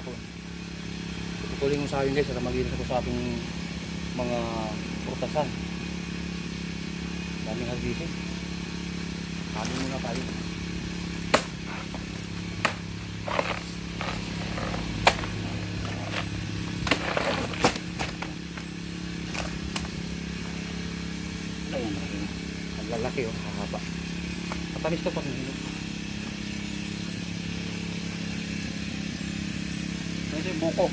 kahapon. Tutuloy mo sa akin guys, para maglinis ako sa aking mga prutasan. Daming harbisin. Kami muna tayo. Ayan. Ang lalaki oh, hahaba. Matamis to pag nahilot. Yung buko.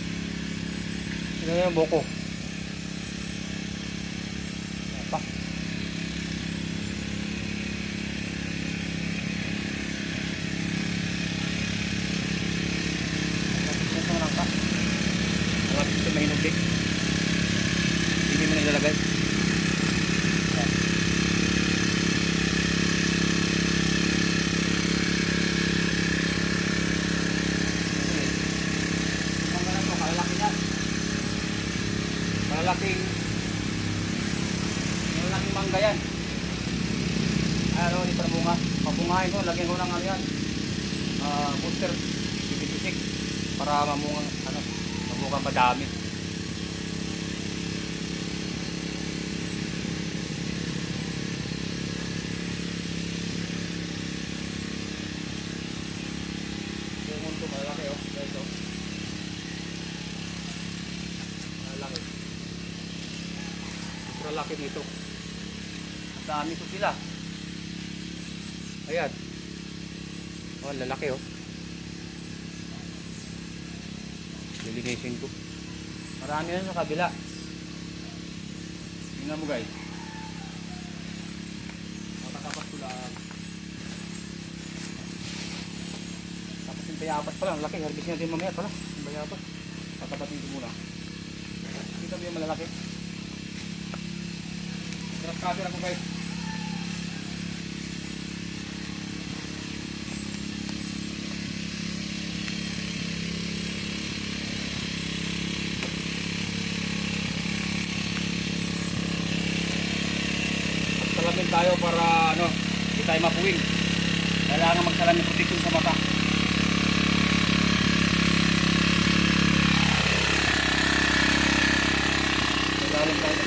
Ito yung buko. Pa. Malapit ito mahinog din. Hindi mo na ilalagay. Ayan. Ang ganun to, malalaki yan. Malalaking malalaking mangga yan. Ano, ni parbunga. Pabungahin ko, lagyan ko ng ano yan. Ah, booster, para mamunga, ano, mamunga madami. Yung mundo malaki oh, guys oh. Malaki. Sobrang laki nito. Ang dami ko sila. Ayan. Oh, lalaki oh. Lilinisin ko. Marami na sa kabila. Tingnan mo guys. Matatapat ko lang. Tapos yung bayabas pa lang, laki. Harvest natin mamaya pala. Yung bayabas. Tatapatin ko muna. Kita mo yung malalaki. Trangkader ako guys. Salamin tayo para ano, hindi tayo mapuwing. Kailangan magsalamin protection sa mata. Salamin tayo.